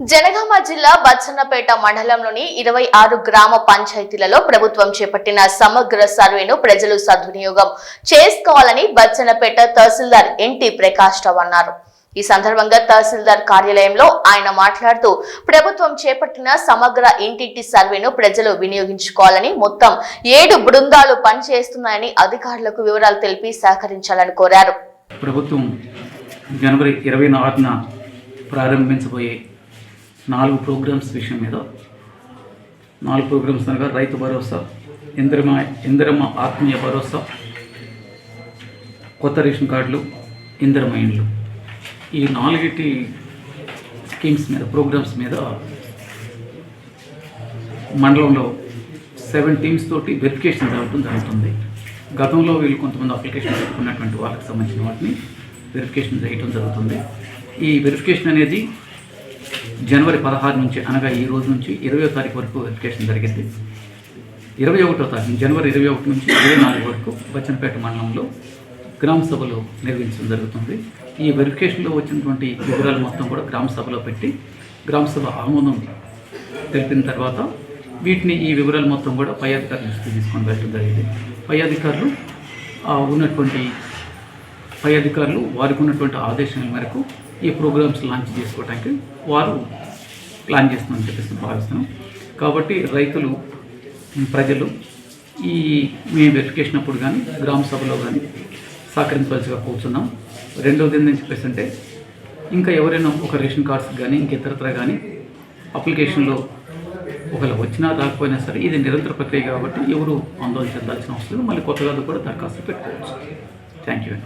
జనగామ జిల్లా బచ్చన్నపేట మండలంలోని ఇరవై ఆరు గ్రామ పంచాయతీలలో ప్రభుత్వం చేపట్టిన సమగ్ర సర్వేను ప్రజలు సద్వినియోగం చేసుకోవాలని బచ్చన్నపేట తహసీల్దార్ ఎన్టీ ప్రకాష్ రావు అన్నారు. ఈ సందర్భంగా తహసీల్దార్ కార్యాలయంలో ఆయన మాట్లాడుతూ ప్రభుత్వం చేపట్టిన సమగ్ర ఇంటింటి సర్వేను ప్రజలు వినియోగించుకోవాలని మొత్తం ఏడు బృందాలు పనిచేస్తున్నాయని అధికారులకు వివరాలు తెలిపి సహకరించాలని కోరారు. ప్రభుత్వం జనవరి ఇరవై నాలుగున ప్రారంభించబోయే నాలుగు ప్రోగ్రామ్స్ విషయం మీద. నాలుగు ప్రోగ్రామ్స్ అనగా రైతు భరోసా ఇంద్రమ ఇంద్రమ ఆత్మీయ భరోసా కొత్త రేషన్ కార్డులు ఇంద్రమ ఇండ్లు. ఈ నాలుగిటి స్కీమ్స్ మీద ప్రోగ్రామ్స్ మీద మండలంలో సెవెన్ టీమ్స్ తోటి వెరిఫికేషన్ జరగడం జరుగుతుంది. గతంలో వీళ్ళు కొంతమంది అప్లికేషన్ పెట్టుకున్నటువంటి వాళ్ళకి సంబంధించిన వాటిని వెరిఫికేషన్ చేయటం జరుగుతుంది. ఈ వెరిఫికేషన్ అనేది జనవరి పదహారు నుంచి అనగా ఈ రోజు నుంచి ఇరవై తారీఖు వరకు వెరిఫికేషన్ జరిగింది. ఇరవై ఒకటో తారీఖు జనవరి ఇరవై ఒకటి నుంచి ఇరవై నాలుగు వరకు బచ్చనపేట మండలంలో గ్రామ సభలో నిర్వహించడం జరుగుతుంది. ఈ వెరిఫికేషన్లో వచ్చినటువంటి వివరాలు మొత్తం కూడా గ్రామ సభలో పెట్టి గ్రామ సభ ఆమోదం తెలిపిన తర్వాత వీటిని ఈ వివరాలు మొత్తం కూడా పై అధికారుల దృష్టికి తీసుకొని వెళ్ళడం జరిగింది. పై అధికారులు ఉన్నటువంటి పై అధికారులు వారికి ఉన్నటువంటి ఆదేశాల మేరకు ఈ ప్రోగ్రామ్స్ లాంచ్ చేసుకోవడానికి వారు ప్లాన్ చేస్తున్నారని చెప్పేసి భావిస్తున్నాం. కాబట్టి రైతులు ప్రజలు ఈ మేము వెరిఫికేషన్ అప్పుడు కానీ గ్రామ సభలో కానీ సహకరించవలసిగా కూర్చున్నాం. రెండవది ఏంటని చెప్పేసి అంటే ఇంకా ఎవరైనా ఒక రేషన్ కార్డ్స్ కానీ ఇంక ఇతరత్ర కానీ అప్లికేషన్లో ఒకవేళ వచ్చినా రాకపోయినా సరే ఇది నిరంతర ప్రక్రియ కాబట్టి ఎవరు ఆందోళన చెందాల్సిన అవసరం మళ్ళీ కొత్తగా కూడా దరఖాస్తు పెట్టుకోవచ్చు. Thank you